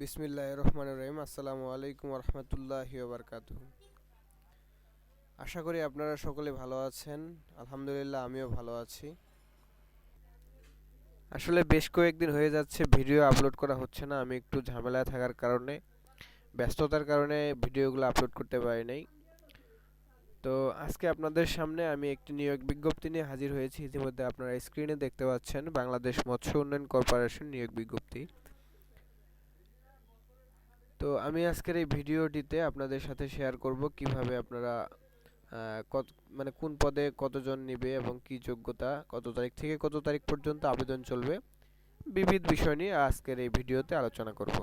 বিসমিল্লাহ রহমান রহিম। আসসালামু আলাইকুম রহমতুল্লাহ বারকাত আশা করি আপনারা সকলে ভালো আছেন। আলহামদুলিল্লাহ, আমিও ভালো আছি। আসলে বেশ কয়েকদিন হয়ে যাচ্ছে, ভিডিও আপলোড করা হচ্ছে না। আমি একটু ঝামেলায় থাকার কারণে, ব্যস্ততার কারণে ভিডিওগুলো আপলোড করতে পারি নাই। তো আজকে আপনাদের সামনে আমি একটি নিয়োগ বিজ্ঞপ্তি নিয়ে হাজির হয়েছি। ইতিমধ্যে আপনারা স্ক্রিনে দেখতে পাচ্ছেন বাংলাদেশ মৎস্য উন্নয়ন কর্পোরেশন নিয়োগ বিজ্ঞপ্তি। তো আমি আজকের এই ভিডিওটিতে আপনাদের সাথে শেয়ার করব কীভাবে আপনারা কত মানে কোন পদে কতজন নেবে এবং কি যোগ্যতা, কত তারিখ থেকে কত তারিখ পর্যন্ত আবেদন চলবে, বিবিধ বিষয় নিয়ে আজকের এই ভিডিওতে আলোচনা করব।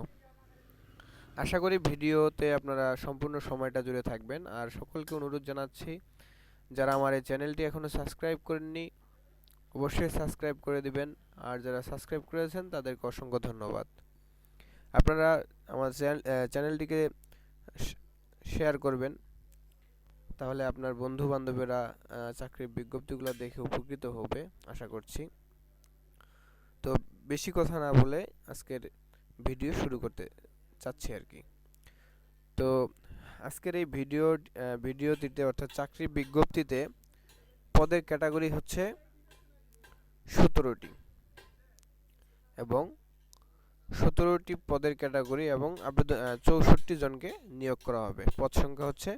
আশা করি ভিডিওতে আপনারা সম্পূর্ণ সময়টা জুড়ে থাকবেন। আর সকলকে অনুরোধ জানাচ্ছি, যারা আমার এই চ্যানেলটি এখনও সাবস্ক্রাইব করেননি, অবশ্যই সাবস্ক্রাইব করে দিবেন। আর যারা সাবস্ক্রাইব করেছেন তাদেরকে অসংখ্য ধন্যবাদ। আপনারা আমার চ্যানেলটিকে শেয়ার করবেন। তাহলে আপনার বন্ধু বান্ধবেরা চাকরির বিজ্ঞপ্তিগুলো দেখে উপকৃত হবে, আশা করছি। তো বেশি কথা না বলে আজকের ভিডিও শুরু করতে চাচ্ছি আর কি। তো আজকের এই ভিডিও ভিডিওটিতে অর্থাৎ চাকরির বিজ্ঞপ্তিতে পদের ক্যাটাগরি হচ্ছে সতেরোটি এবং সতেরোটি পদের ক্যাটাগরি এবং আবেদন চৌষট্টি জনকে নিয়োগ করা হবে। পদ সংখ্যা হচ্ছে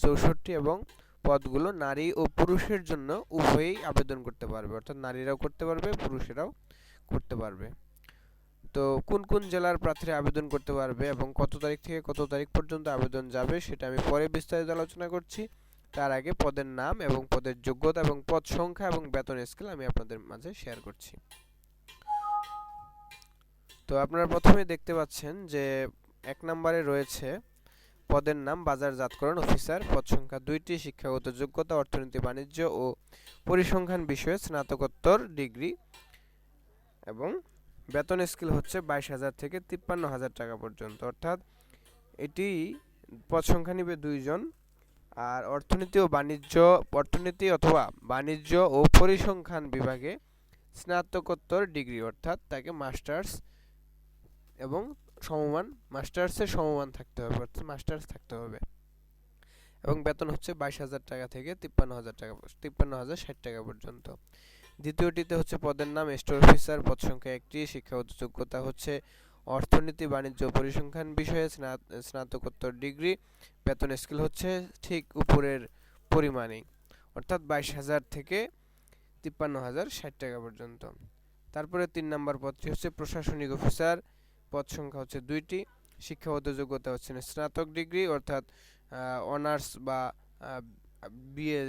চৌষট্টি এবং পদগুলো নারী ও পুরুষের জন্য উভয়েই আবেদন করতে পারবে। অর্থাৎ নারীরাও করতে পারবে, পুরুষেরাও করতে পারবে। তো কোন কোন জেলার প্রার্থীরা আবেদন করতে পারবে এবং কত তারিখ থেকে কত তারিখ পর্যন্ত আবেদন যাবে সেটা আমি পরে বিস্তারিত আলোচনা করছি। তার আগে পদের নাম এবং পদের যোগ্যতা এবং পদ সংখ্যা এবং বেতন স্কেল আমি আপনাদের মাঝে শেয়ার করছি। তো আপনারা প্রথমে দেখতে পাচ্ছেন যে এক নম্বরে রয়েছে পদের নাম বাজারজাতকরণ অফিসার। পদ সংখ্যা দুইটি, শিক্ষাগত যোগ্যতা, অর্থনীতি, বাণিজ্য ও পরিসংখ্যান বিষয়ে স্নাতকোত্তর ডিগ্রি এবং বেতন স্কেল হচ্ছে বাইশ হাজার থেকে তিপ্পান্ন হাজার টাকা পর্যন্ত। অর্থাৎ এটি পদ সংখ্যা নিবে দুইজন আর অর্থনীতি ও বাণিজ্য, অর্থনীতি অথবা বাণিজ্য ও পরিসংখ্যান বিভাগে স্নাতকোত্তর ডিগ্রি, অর্থাৎ তাকে মাস্টার্স এবং সমমান, মাস্টার্সের সমমান থাকতে হবে, অর্থাৎ মাস্টার্স থাকতে হবে। এবং বেতন হচ্ছে বাইশ হাজার টাকা থেকে তিপ্পান্ন হাজার টাকা তিপ্পান্ন হাজার ষাট টাকা পর্যন্ত। দ্বিতীয়টিতে হচ্ছে পদের নাম, স্টোর অফিসার, পদ সংখ্যা একটি শিক্ষাগত যোগ্যতা হচ্ছে অর্থনীতি, বাণিজ্য, পরিসংখ্যান বিষয়ে স্নাতকোত্তর ডিগ্রি, বেতন স্কেল হচ্ছে ঠিক উপরের পরিমাণেই অর্থাৎ বাইশ হাজার থেকে তিপ্পান্ন হাজার ষাট টাকা পর্যন্ত। তারপরে তিন নম্বর পদটি হচ্ছে প্রশাসনিক অফিসার পদ সংখ্যা হচ্ছে দুইটি। শিক্ষাগত যোগ্যতা হচ্ছে স্নাতক ডিগ্রি, অর্থাৎ অনার্স বা বিএ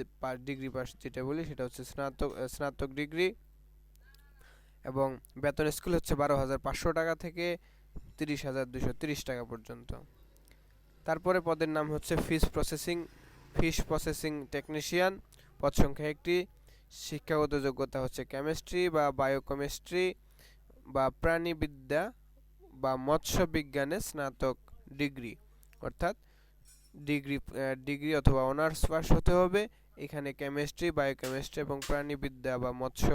ডিগ্রি পাস যেটা বলি সেটা হচ্ছে স্নাতক স্নাতক ডিগ্রি। এবং বেতন স্কুল হচ্ছে বারো হাজার পাঁচশো টাকা থেকে তিরিশ হাজার দুশো তিরিশ টাকা পর্যন্ত। তারপরে পদের নাম হচ্ছে fish processing fish processing technician. পদ সংখ্যা একটি। শিক্ষাগত যোগ্যতা হচ্ছে কেমিস্ট্রি বা বায়োকেমিস্ট্রি বা প্রাণীবিদ্যা। বা মৎস্য বিজ্ঞানে স্নাতক ডিগ্রি, অর্থাৎ ডিগ্রি ডিগ্রি অথবা অনার্স পাস হতে হবে। এখানে কেমিস্ট্রি, বায়োকেমিস্ট্রি এবং প্রাণীবিদ্যা বা মৎস্য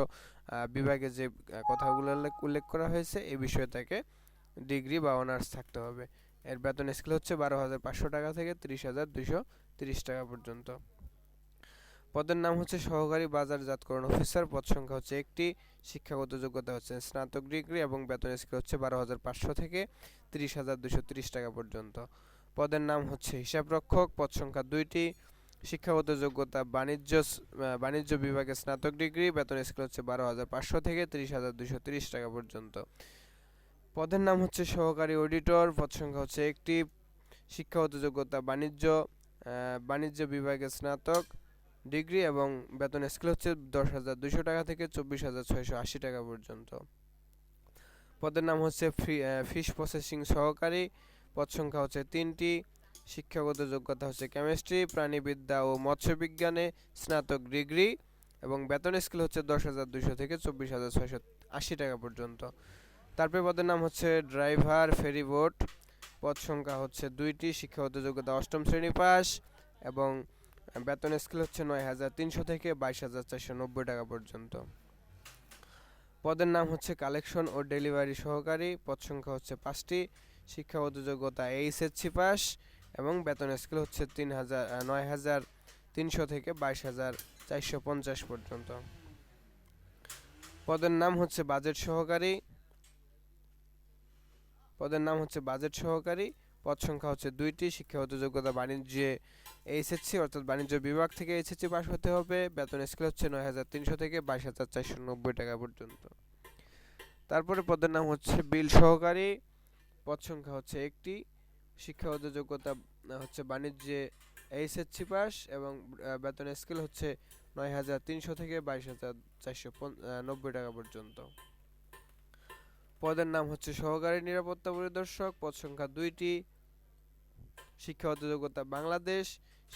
বিভাগে যে কথাগুলো উল্লেখ করা হয়েছে, এ বিষয়ে তাকে ডিগ্রি বা অনার্স থাকতে হবে। এর বেতন স্কেল হচ্ছে বারো হাজার পাঁচশো টাকা থেকে তিরিশ হাজার দুইশো তিরিশ টাকা পর্যন্ত। পদের নাম হচ্ছে সহকারী বাজারজাতকরণ অফিসার। পদ সংখ্যা হচ্ছে একটি। শিক্ষাগত যোগ্যতা হচ্ছে স্নাতক ডিগ্রি এবং বেতন স্কেল হচ্ছে বারো হাজার পাঁচশো থেকে তিরিশ হাজার দুশো তিরিশ টাকা পর্যন্ত। পদের নাম হচ্ছে হিসাবরক্ষক। পদ সংখ্যা দুইটি। শিক্ষাগত যোগ্যতা বাণিজ্য বাণিজ্য বিভাগে স্নাতক ডিগ্রি। বেতন স্কেল হচ্ছে বারো হাজার পাঁচশো থেকে তিরিশ হাজার দুশো তিরিশ টাকা পর্যন্ত। পদের নাম হচ্ছে সহকারী অডিটর। পদ সংখ্যা হচ্ছে একটি। শিক্ষাগত যোগ্যতা বাণিজ্য বাণিজ্য বিভাগে স্নাতক। ডিগ্রি এবং বেতন স্কেল হচ্ছে দশ হাজার দুশো টাকা থেকে চব্বিশ হাজার ছয়শো আশি টাকা পর্যন্ত। পদের নাম হচ্ছে ফিশ প্রসেসিং সহকারী। পদ সংখ্যা হচ্ছে তিনটি। শিক্ষাগত যোগ্যতা হচ্ছে কেমিস্ট্রি, প্রাণীবিদ্যা ও মৎস্যবিজ্ঞানে স্নাতক ডিগ্রি এবং বেতন স্কেল হচ্ছে দশ হাজার দুশো থেকে চব্বিশ হাজার ছয়শো আশি টাকা পর্যন্ত। তারপরে পদের নাম হচ্ছে ড্রাইভার ফেরি বোট। পদ সংখ্যা হচ্ছে দুইটি। শিক্ষাগত যোগ্যতা অষ্টম শ্রেণি পাস এবং বেতন স্কেল হচ্ছে নয় হাজার তিনশো থেকে বাইশ হাজার চারশো নব্বই টাকা পর্যন্ত। পদের নাম হচ্ছে কালেকশন ও ডেলিভারি সহকারী। পদ সংখ্যা হচ্ছে পাঁচটি। শিক্ষাগত যোগ্যতা এইচএসসি পাস এবং বেতন স্কেল হচ্ছে তিন হাজার নয় হাজার তিনশো থেকে বাইশ হাজার চারশো পঞ্চাশ পর্যন্ত। পদের নাম হচ্ছে বাজেট সহকারী। পদের নাম হচ্ছে বাজেট সহকারী। পদ সংখ্যা হচ্ছে দুইটি, শিক্ষাগত যোগ্যতা বাণিজ্যে এইচএসসি, অর্থাৎ বাণিজ্য বিভাগ থেকে এইচএসসি পাশ হতে হবে। বেতন স্কেল হচ্ছে নয় হাজার তিনশো থেকে বাইশ হাজার চারশো নব্বই টাকা পর্যন্ত। তারপরে পদের নাম হচ্ছে বিল সহকারী। পদ সংখ্যা হচ্ছে একটি, শিক্ষাগত যোগ্যতা হচ্ছে বাণিজ্যে এইচএসসি পাস এবং বেতন স্কেল হচ্ছে নয় হাজার তিনশো থেকে বাইশ হাজার চারশো নব্বই টাকা পর্যন্ত। পদের নাম হচ্ছে সহকারী নিরাপত্তা পরিদর্শক। পদ সংখ্যা দুইটি শিক্ষাগত যোগ্যতা বাংলাদেশ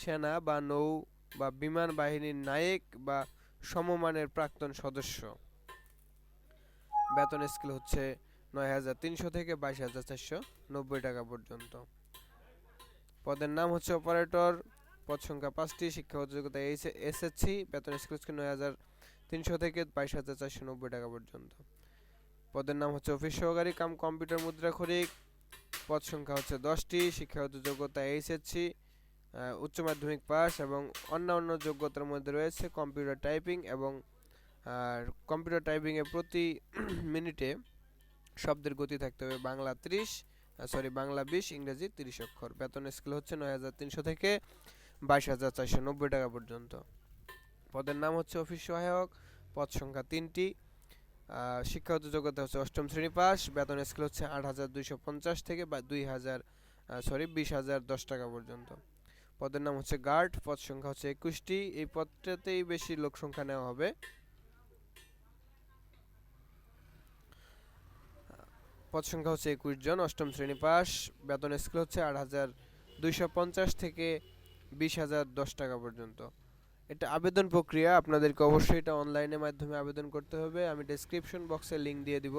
সেনা বা নৌ বা বিমান বাহিনীর নায়েক বা সমমানের প্রাক্তন সদস্য। বেতন স্কেল হচ্ছে নয় হাজার তিনশো থেকে বাইশ হাজার চারশো নব্বই টাকা পর্যন্ত। পদের নাম হচ্ছে অপারেটর। পদ সংখ্যা পাঁচটি শিক্ষাগত যোগ্যতা এসএসসি। বেতন স্কেল হচ্ছে নয় হাজার তিনশো থেকে বাইশ হাজার চারশো নব্বই টাকা পর্যন্ত। পদের নাম হচ্ছে অফিস সহকারী কাম কম্পিউটার মুদ্রাক্ষরিক পদ সংখ্যা হচ্ছে দশটি, শিক্ষাগত যোগ্যতা এইচএসসি উচ্চ মাধ্যমিক পাস এবং অন্যান্য যোগ্যতার মধ্যে রয়েছে কম্পিউটার টাইপিং এবং, আর কম্পিউটার টাইপিংয়ে প্রতি মিনিটে শব্দের গতি থাকতে হবে বাংলা ত্রিশ সরি বাংলা বিশ, ইংরেজি তিরিশ অক্ষর। বেতন স্কেল হচ্ছে নয় হাজার তিনশো থেকে বাইশ হাজার চারশো নব্বই টাকা পর্যন্ত। পদের নাম হচ্ছে অফিস সহায়ক, পদ সংখ্যা তিনটি। শিক্ষাগত যোগ্যতা হচ্ছে অষ্টম শ্রেণি পাস, বেতন স্কেল হচ্ছে আট হাজার দুইশো পঞ্চাশ থেকে বা দুই হাজার সরি বিশ হাজার দশ টাকা পর্যন্ত। পদের নাম হচ্ছে গার্ড, পদ সংখ্যা হচ্ছে একুশটি। এই পদটাতেই বেশি লোক সংখ্যা নেওয়া হবে। পদ সংখ্যা হচ্ছে একুশ জন, অষ্টম শ্রেণি পাস, বেতন স্কেল হচ্ছে আট হাজার দুইশো পঞ্চাশ থেকে বিশ হাজার দশ টাকা পর্যন্ত। এটা আবেদন প্রক্রিয়া, আপনাদেরকে অবশ্যই এটা অনলাইনের মাধ্যমে আবেদন করতে হবে। আমি ডেসক্রিপশন বক্সে লিংক দিয়ে দিব।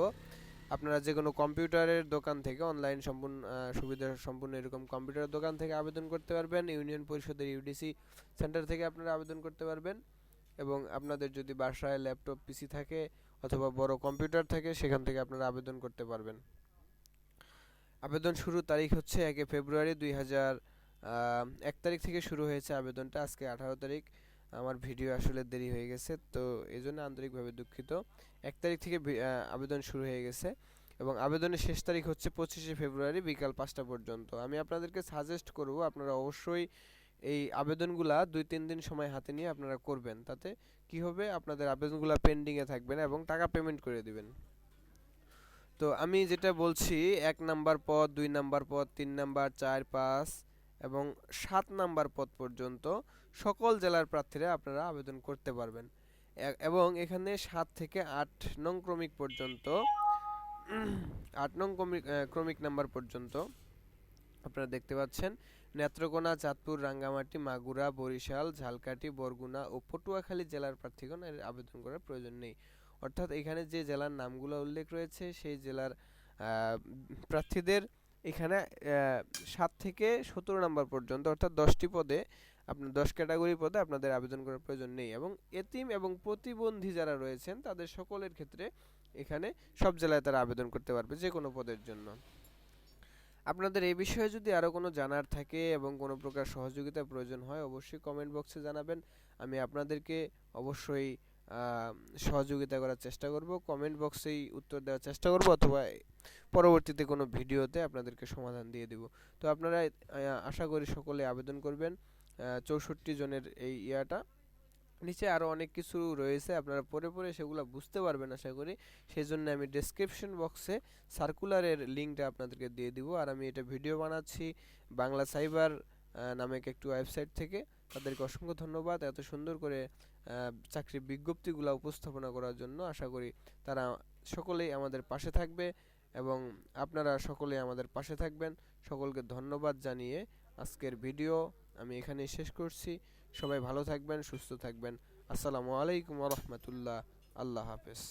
আপনারা যে কোনো কম্পিউটারের দোকান থেকে অনলাইন সম্পূর্ণ সুবিধা সম্পূর্ণ এরকম কম্পিউটার দোকান থেকে আবেদন করতে পারবেন। ইউনিয়ন পরিষদের ইউডিসি সেন্টার থেকে আপনারা আবেদন করতে পারবেন। এবং আপনাদের যদি বাসায় ল্যাপটপ পিসি থাকে অথবা বড় কম্পিউটার থাকে, সেখান থেকে আপনারা আবেদন করতে পারবেন। আবেদন শুরুর তারিখ হচ্ছে একে ফেব্রুয়ারি দুই হাজার এক তারিখ থেকে শুরু হয়েছে আবেদনটা। আজকে আঠারো তারিখ। আমার ভিডিও আসলে দেরি হয়ে গেছে, তো এই জন্য আন্তরিকভাবে দুঃখিত। এক তারিখ থেকে আবেদন শুরু হয়ে গেছে এবং আবেদনের শেষ তারিখ হচ্ছে পঁচিশে ফেব্রুয়ারি বিকাল পাঁচটা পর্যন্ত। আমি আপনাদেরকে সাজেস্ট করব, আপনারা অবশ্যই এই আবেদনগুলা দুই তিন দিন সময় হাতে নিয়ে আপনারা করবেন। তাতে কি হবে? আপনাদের আবেদনগুলা পেন্ডিংয়ে থাকবে না এবং টাকা পেমেন্ট করে দিবেন। তো আমি যেটা বলছি, এক নাম্বার পদ, দুই নাম্বার পদ, তিন নাম্বার, চার, পাঁচ এবং সাত নাম্বার পদ পর্যন্ত সকল জেলার প্রার্থীরা আপনারা আবেদন করতে পারবেন। এবং এখানে সাত থেকে আট নং ক্রমিক পর্যন্ত, আট নং ক্রমিক ক্রমিক নাম্বার পর্যন্ত আপনারা দেখতে পাচ্ছেন নেত্রকোনা, চাঁদপুর, রাঙ্গামাটি, মাগুরা, বরিশাল, ঝালকাঠি, বরগুনা ও পটুয়াখালী জেলার প্রার্থীগণ এর আবেদন করার প্রয়োজন নেই। অর্থাৎ এখানে যে জেলার নামগুলো উল্লেখ রয়েছে, সেই জেলার প্রার্থীদের এখানে সাত থেকে সতেরো নম্বর পর্যন্ত, অর্থাৎ দশটি পদে, আপনার দশ ক্যাটাগরি পদে আপনাদের আবেদন করার প্রয়োজন নেই। এবং এতিম এবং প্রতিবন্ধী যারা রয়েছেন, তাদের সকলের ক্ষেত্রে এখানে সব জেলায় তারা আবেদন করতে পারবে যে কোনো পদের জন্য। আপনাদের এই বিষয়ে যদি আরও কোনো জানার থাকে এবং কোনো প্রকার সহযোগিতা প্রয়োজন হয়, অবশ্যই কমেন্ট বক্সে জানাবেন। আমি আপনাদেরকে অবশ্যই সহযোগিতা করার চেষ্টা করব। কমেন্ট বক্সেই উত্তর দেওয়ার চেষ্টা করব অথবা পরবর্তীতে কোনো ভিডিওতে আপনাদেরকে সমাধান দিয়ে দেব। তো আপনারা আশা করি সকলে আবেদন করবেন। চৌষট্টি জনের এই ইয়াটা। নিচে আরও অনেক কিছু রয়েছে, আপনারা পরে পরে সেগুলো বুঝতে পারবেন আশা করি। সেই জন্য আমি ডেসক্রিপশন বক্সে সার্কুলারের লিঙ্কটা আপনাদেরকে দিয়ে দিব। আর আমি এটা ভিডিও বানাচ্ছি বাংলা সাইবার নামক একটি ওয়েবসাইট থেকে। তাদেরকে অসংখ্য ধন্যবাদ এত সুন্দর করে চাকরির বিজ্ঞপ্তিগুলো উপস্থাপনা করার জন্য। আশা করি তারা সকলেই আমাদের পাশে থাকবে এবং আপনারা সকলেই আমাদের পাশে থাকবেন। সকলকে ধন্যবাদ জানিয়ে আজকের ভিডিও আমি এখানেই শেষ করছি। সবাই ভালো থাকবেন, সুস্থ থাকবেন। আসসালামু আলাইকুম রহমতুল্লাহ। আল্লাহ হাফেজ।